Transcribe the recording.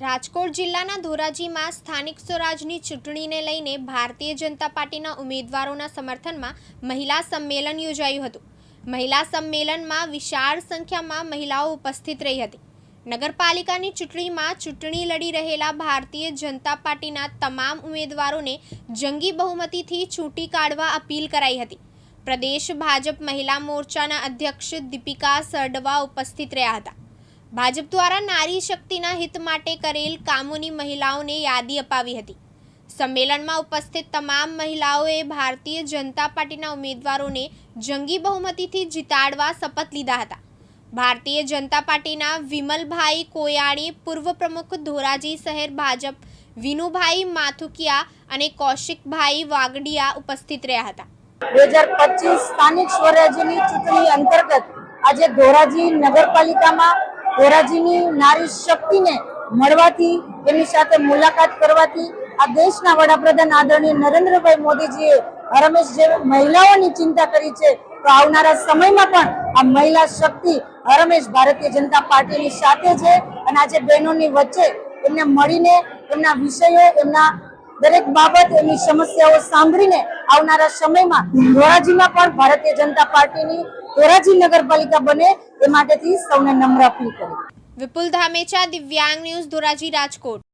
રાજકોટ જિલ્લાના ધોરાજીમાં સ્થાનિક સ્વરાજની ચૂંટણીને લઈને ભારતીય જનતા પાર્ટીના ઉમેદવારોના સમર્થનમાં મહિલા સંમેલન યોજાયું હતું. મહિલા સંમેલનમાં વિશાળ સંખ્યામાં મહિલાઓ ઉપસ્થિત રહી હતી. નગરપાલિકાની ચૂંટણીમાં ચૂંટણી લડી રહેલા ભારતીય જનતા પાર્ટીના તમામ ઉમેદવારોને જંગી બહુમતીથી ચૂંટી કાઢવા અપીલ કરાઈ હતી. પ્રદેશ ભાજપ મહિલા મોરચાના અધ્યક્ષ દીપિકા સરડવા ઉપસ્થિત રહ્યા હતા. ભાજપ દ્વારા નારી શક્તિના હિત માટે કરેલ કામોની મહિલાઓને યાદી અપાવી હતી. સંમેલનમાં ઉપસ્થિત તમામ મહિલાઓએ ભારતીય જનતા પાર્ટીના ઉમેદવારોને જંગી બહુમતીથી જીતાડવા શપથ લીધા હતા. ભારતીય જનતા પાર્ટીના વિમલભાઈ કોયાણી, પૂર્વ પ્રમુખ ધોરાજી શહેર ભાજપ, વિનુભાઈ માથુકિયા અને કૌશિકભાઈ વાગડિયા ઉપસ્થિત રહ્યા હતા. બે હજાર પચીસ સ્થાનિક સ્વરાજ્યની ચૂંટણી અંતર્ગત આજે ધોરાજી નગરપાલિકામાં ધોરાજીની નારી શક્તિને મળવાથી, એની સાથે મુલાકાત કરવાથી આ દેશના વડાપ્રધાન આદરણીય નરેન્દ્રભાઈ મોદીજીએ હરમેશ જે મહિલાઓની ચિંતા કરી છે, તો આવનારા સમયમાં પણ આ મહિલા શક્તિ હરમેશ ભારતીય જનતા પાર્ટીની સાથે છે અને આજે બહેનોની વચ્ચે એમને મળીને એમના વિષયો, એમના દરેક બાબત એમની સમસ્યાઓ સાંભળીને આવનારા સમયમાં ધોરાજીમાં પણ ભારતીય જનતા પાર્ટીની ધોરાજી નગરપાલિકા બને એ માટેથી સૌને નમ્ર અપીલ કરી. વિપુલ ધામેચા, દિવ્યાંગ ન્યૂઝ, ધોરાજી રાજકોટ.